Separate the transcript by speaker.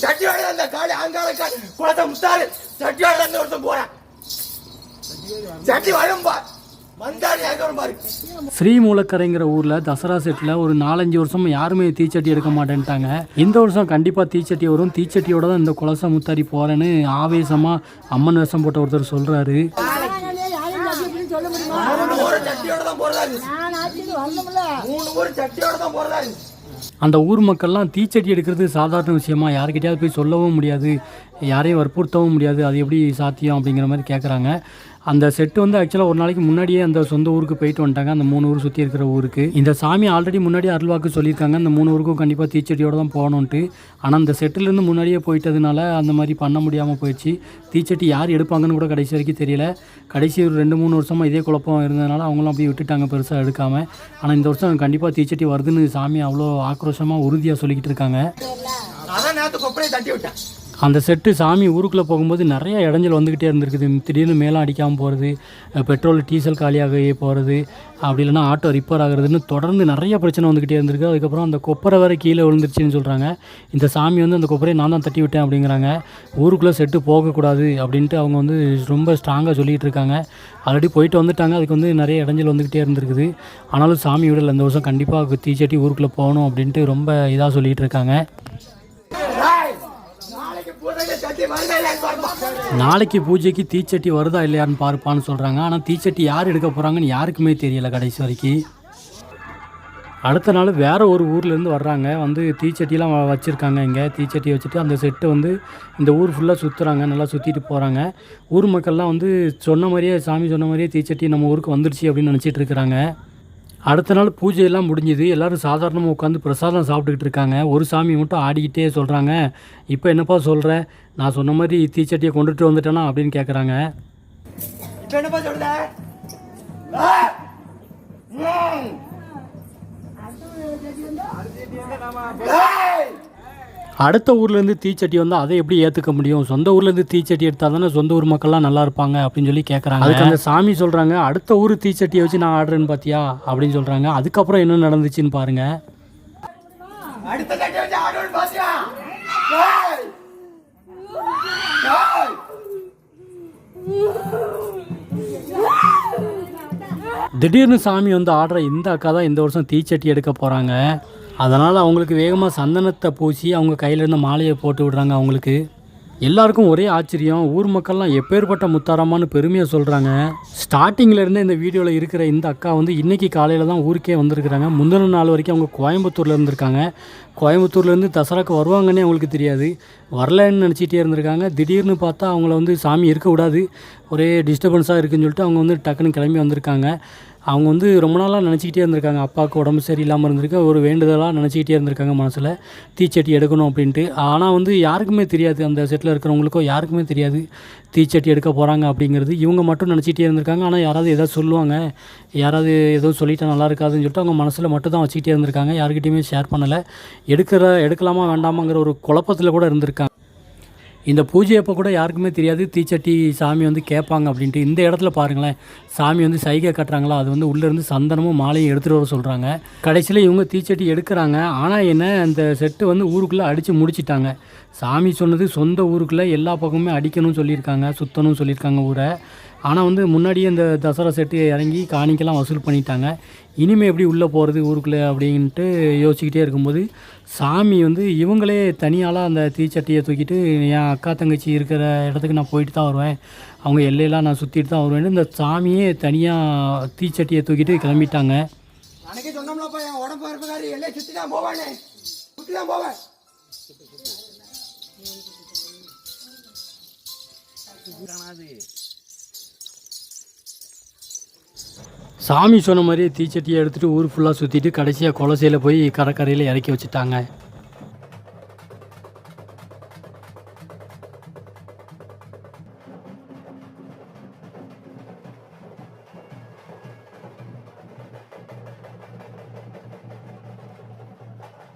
Speaker 1: சட்டி வாழ அந்த காடு அங்கால காடு குளத்தை முத்தாரு சட்டி வாழ அந்த ஒருத்தன் போறான். சட்டி வரும் பா. வந்தாரு எங்க வரும் பாரு
Speaker 2: ஸ்ரீமூலக்கரைங்கிற ஊரில் தசரா செட்டில் ஒரு நாலஞ்சு வருஷம் யாருமே தீச்சட்டி எடுக்க மாட்டேன்ட்டாங்க. இந்த வருஷம் கண்டிப்பாக தீச்சட்டி வரும். தீச்சட்டியோட தான் இந்த குலச முத்தாரி போகிறேன்னு ஆவேசமாக அம்மன் வேஷம் போட்ட ஒருத்தர் சொல்கிறாரு
Speaker 1: மூணு சட்டியோட தான் போறதா
Speaker 2: அந்த ஊர் மக்கள்லாம் தீச்சட்டி எடுக்கிறது சாதாரண விஷயமா? யாருக்கிட்டையாவது போய் சொல்லவும் முடியாது. யாரையும் வற்புறுத்தவும் முடியாது. அது எப்படி சாத்தியம் அப்படிங்கிற மாதிரி கேட்குறாங்க அந்த செட்டு வந்து ஆக்சுவலாக ஒரு நாளைக்கு முன்னாடியே அந்த சொந்த ஊருக்கு போயிட்டு வந்துட்டாங்க. அந்த மூணு ஊர் சுற்றி இருக்கிற ஊருக்கு. இந்த சாமி ஆல்ரெடி முன்னாடி அருள்வாக்கு சொல்லியிருக்காங்க. அந்த மூணு ஊருக்கும் கண்டிப்பாக தீச்சட்டியோடு தான் போகணுன்ட்டு ஆனால் அந்த செட்டிலேருந்து முன்னாடியே போயிட்டதுனால அந்த மாதிரி பண்ண முடியாமல் போயிடுச்சு. தீச்சட்டி யார் எடுப்பாங்கன்னு கூட கடைசி வரைக்கும் தெரியல. கடைசி ஒரு ரெண்டு மூணு வருஷமாக இதே குழப்பம் இருந்ததுனால அவங்களும் அப்படியே விட்டுட்டாங்க பெருசாக எடுக்காமல் ஆனால் இந்த வருஷம் கண்டிப்பாக தீச்சட்டி வருதுன்னு சாமி அவ்வளோ ஆக்ரோஷமாக உறுதியாக சொல்லிக்கிட்டு இருக்காங்க.
Speaker 1: அதான் நேற்று கொப்பரையை தட்டி விட்டேன்.
Speaker 2: அந்த செட்டு சாமி ஊருக்குள்ளே போகும்போது நிறைய இடைஞ்சல் வந்துக்கிட்டே இருந்திருக்குது. திடீர்னு மேலாம் அடிக்காமல் போகிறது பெட்ரோல் டீசல் காலியாகவே போகிறது அப்படி இல்லைன்னா ஆட்டோ ரிப்பேர் ஆகிறதுன்னு தொடர்ந்து நிறைய பிரச்சனை வந்துக்கிட்டே இருந்திருக்கு. அதுக்கப்புறம் அந்த கொப்பரை வேறு கீழே விழுந்துருச்சுன்னு சொல்கிறாங்க இந்த சாமி வந்து அந்த கொப்பரையை நான் தான் தட்டி விட்டேன் அப்படிங்கிறாங்க. ஊருக்குள்ளே செட்டு போகக்கூடாது அப்படின்ட்டு அவங்க வந்து ரொம்ப ஸ்ட்ராங்காக சொல்லிகிட்டு இருக்காங்க. ஆல்ரெடி போயிட்டு வந்துட்டாங்க. அதுக்கு வந்து நிறைய இடைஞ்சல் வந்துக்கிட்டே இருந்திருக்குது. ஆனாலும் சாமி விடல. இந்த வருஷம் கண்டிப்பாக தீச்சட்டி ஊருக்குள்ளே போகணும் அப்படின்ட்டு ரொம்ப இதாக சொல்லிகிட்டு இருக்காங்க.
Speaker 1: நாளைக்கு பூஜைக்கு
Speaker 2: தீச்சட்டி வருதா இல்லையான்னு பார்ப்பான்னு சொல்கிறாங்க ஆனால் தீச்சட்டி யார் எடுக்க போகிறாங்கன்னு யாருக்குமே தெரியல கடைசி வரைக்கும். அடுத்த நாள் வேறு ஒரு ஊர்லேருந்து வர்றாங்க. வந்து தீச்சட்டிலாம் வச்சுருக்காங்க இங்கே. தீச்சட்டி வச்சுட்டு அந்த செட்டு வந்து இந்த ஊர் ஃபுல்லாக சுற்றுறாங்க நல்லா சுற்றிட்டு போகிறாங்க ஊர் மக்கள்லாம் வந்து சொன்ன மாதிரியே சாமி சொன்ன மாதிரியே தீச்சட்டி நம்ம ஊருக்கு வந்துருச்சு அப்படின்னு நினச்சிட்டு இருக்கிறாங்க. அடுத்த நாள் பூஜையெல்லாம் முடிஞ்சுது. எல்லாரும் சாதாரணமாக உட்காந்து பிரசாதம் சாப்பிட்டுக்கிட்டு இருக்காங்க. ஒரு சாமி மட்டும் ஆடிக்கிட்டே சொல்கிறாங்க இப்போ என்னப்பா சொல்கிற நான் சொன்ன மாதிரி தீச்சட்டியை கொண்டுட்டு வந்துட்டேனா அப்படின்னு கேட்குறாங்க
Speaker 1: என்னப்பா சொல்ற?
Speaker 2: அடுத்த ஊர்லேருந்து தீச்சட்டி வந்தால் அதை எப்படி ஏற்றுக்க முடியும்? சொந்த ஊர்லேருந்து தீச்சட்டி எடுத்தால் தானே சொந்த ஊர் மக்கள்லாம் நல்லா இருப்பாங்க அப்படின்னு சொல்லி கேட்குறாங்க அதுக்கு அந்த சாமி சொல்கிறாங்க அடுத்த ஊர் தீச்சட்டியை வச்சு நான் ஆடுறேன்னு பார்த்தியா அப்படின்னு சொல்கிறாங்க அதுக்கப்புறம் என்ன நடந்துச்சுன்னு பாருங்கள்! திடீர்னு சாமி வந்து ஆடுற இந்த அக்கா தான் இந்த வருஷம் தீச்சட்டி எடுக்க போகிறாங்க அதனால் அவங்களுக்கு வேகமாக சந்தனத்தை பூசி அவங்க கையில் மாலையை போட்டு விடுறாங்க அவங்களுக்கு. எல்லாருக்கும் ஒரே ஆச்சரியம் ஊர் மக்கள்லாம் எப்பேற்பட்ட முத்தாரமானு பெருமையாக சொல்கிறாங்க ஸ்டார்டிங்கிலேருந்து இந்த வீடியோவில் இருக்கிற இந்த அக்கா வந்து இன்றைக்கி காலையில் தான் ஊருக்கே வந்திருக்கிறாங்க. முந்தின நாள் வரைக்கும் அவங்க கோயம்புத்தூரில் இருந்திருக்காங்க. கோயம்புத்தூர்லேருந்து தசராக்கு வருவாங்கன்னே அவங்களுக்கு தெரியாது. வரலன்னு நினச்சிட்டே இருந்திருக்காங்க. திடீர்னு பார்த்தா அவங்கள வந்து சாமி இருக்க விடாது. ஒரே டிஸ்டர்பன்ஸாக இருக்குதுன்னு சொல்லிட்டு அவங்க வந்து டக்குன்னு கிளம்பி வந்திருக்காங்க. அவங்க வந்து ரொம்ப நாளாக நினச்சிக்கிட்டே இருந்திருக்காங்க. அப்பாவுக்கு உடம்பு சரியில்லாமல் இருந்திருக்கு. ஒரு வேண்டுதலாக நினச்சிக்கிட்டே இருந்திருக்காங்க மனசில். தீச்சட்டி எடுக்கணும் அப்படின்ட்டு. ஆனால் வந்து யாருக்குமே தெரியாது. அந்த செட்டில் இருக்கிறவங்களுக்கோ யாருக்குமே தெரியாது. தீச்சட்டி எடுக்க போகிறாங்க அப்படிங்கிறது. இவங்க மட்டும் நினச்சிக்கிட்டே இருந்திருக்காங்க. ஆனால் யாராவது எதாவது சொல்லுவாங்க. யாராவது எதுவும் சொல்லிட்டா நல்லா இருக்காதுன்னு சொல்லிட்டு அவங்க மனசில் மட்டும் தான் வச்சுக்கிட்டே இருந்திருக்காங்க. யாருக்கிட்டையுமே ஷேர் பண்ணலை. எடுக்கிற எடுக்கலாமா வேண்டாமாங்கிற ஒரு குழப்பத்தில் கூட இருந்திருக்காங்க. இந்த பூஜை அப்போ கூட யாருக்குமே தெரியாது. தீச்சட்டி சாமி வந்து கேட்பாங்க அப்படின்ட்டு. இந்த இடத்துல பாருங்களேன் சாமி வந்து சைகை கட்டுறாங்களா? அது வந்து உள்ளேருந்து சந்தனமும் மாலையும் எடுத்துகிட்டு வர சொல்கிறாங்க கடைசியில் இவங்க தீச்சட்டி எடுக்கிறாங்க. ஆனால் என்ன அந்த செட்டு வந்து ஊருக்குள்ளே அடித்து முடிச்சிட்டாங்க. சாமி சொன்னது சொந்த ஊருக்குள்ளே எல்லா பக்கமுமே அடிக்கணும்னு சொல்லியிருக்காங்க சுத்தணும்னு சொல்லியிருக்காங்க ஊரை. ஆனால் வந்து முன்னாடியே இந்த தசரா செட்டு இறங்கி காணிக்கெல்லாம் வசூல் பண்ணிட்டாங்க. இனிமேல் எப்படி உள்ளே போகிறது ஊருக்குள்ளே அப்படின்ட்டு யோசிச்சுக்கிட்டே இருக்கும்போது சாமி வந்து இவங்களே தனியாளாக அந்த தீச்சட்டியை தூக்கிட்டு என் அக்கா தங்கச்சி இருக்கிற இடத்துக்கு நான் போயிட்டு தான் வருவேன். அவங்க எல்லையெல்லாம் நான் சுற்றிட்டு தான் வருவேன். இந்த சாமியே தனியாக தீச்சட்டியை தூக்கிட்டு கிளம்பிட்டாங்க.
Speaker 1: அன்னைக்கு சொன்னோம்லப்பா என் உடம்பு இருப்பக்காரி எல்லையை சுத்தி தான் போவானே. சுத்தி தான் போவேன்.
Speaker 2: சாமி சொன்ன மாதிரியே தீச்சட்டியை எடுத்துகிட்டு ஊர் ஃபுல்லாக சுற்றிட்டு கடைசியாக கொலசையில் போய் கடற்கரையில் இறக்கி வச்சுட்டாங்க.